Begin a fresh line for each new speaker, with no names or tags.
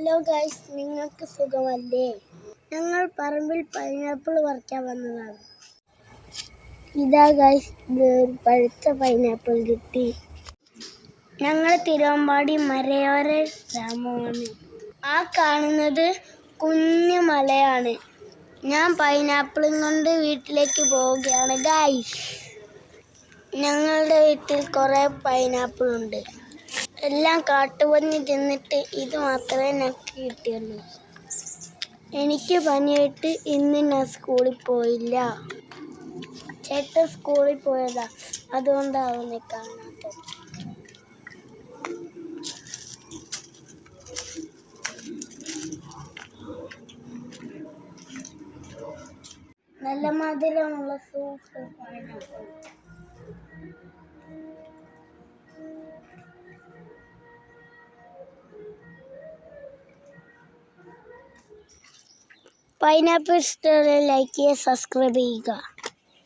Hello guys നിങ്ങൾക്ക് സുഖമല്ലേ? ഞങ്ങൾ പറമ്പിൽ പൈനാപ്പിൾ പറിക്കാൻ വന്നതാണ്. ഇതാ ഗൈസ് പഴുത്ത പൈനാപ്പിൾ കിട്ടി. ഞങ്ങൾ തിരുവമ്പാടി മലയോര ഗ്രാമമാണ്. ആ കാണുന്നത് കുഞ്ഞു മലയാണ്. ഞാൻ പൈനാപ്പിളും കൊണ്ട് വീട്ടിലേക്ക് പോവുകയാണ് ഗൈസ് ഞങ്ങളുടെ വീട്ടിൽ കുറേ പൈനാപ്പിൾ ഉണ്ട്. എല്ലാം കാട്ടുപന്നി തിന്നിട്ട് ഇത് മാത്രമേ ഞങ്ങൾക്ക് കിട്ടിയുള്ളൂ. എനിക്ക് പനിയായിട്ട് ഇന്ന് ഞാൻ സ്കൂളിൽ പോയില്ല. ചേട്ടൻ സ്കൂളിൽ പോയതാ. അതുകൊണ്ടാവുന്നെ കാണാത്തത്. നല്ല മധുരമുള്ള പൈനാപ്പിൾ പൈനാപ്പിൾ ഇഷ്ടമുള്ള ലൈക്ക് ചെയ്യുക സബ്സ്ക്രൈബ് ചെയ്യുക.